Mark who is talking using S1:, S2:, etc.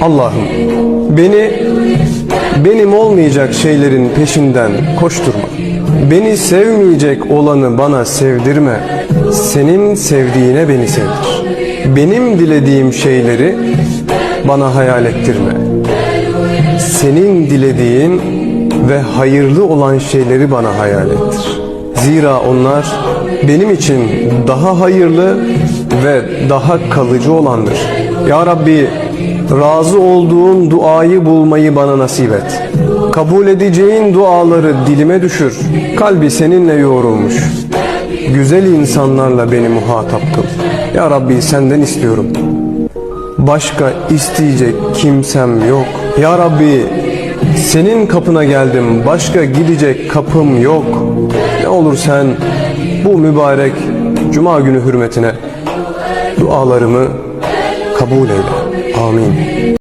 S1: Allah'ım beni benim olmayacak şeylerin peşinden koşturma. Beni sevmeyecek olanı bana sevdirme. Senin sevdiğine beni sevdir. Benim dilediğim şeyleri bana hayal ettirme. Senin dilediğin ve hayırlı olan şeyleri bana hayal ettir. Zira onlar benim için daha hayırlı ve daha kalıcı olandır. Ya Rabbi razı olduğun duayı bulmayı bana nasip et. Kabul edeceğin duaları dilime düşür. Kalbi seninle yoğrulmuş. Güzel insanlarla beni muhatap kıl. Ya Rabbi senden istiyorum. Başka isteyecek kimsem yok. Ya Rabbi senin kapına geldim. Başka gidecek kapım yok. Ne olur sen bu mübarek cuma günü hürmetine dualarımı kabul eyle. Amin.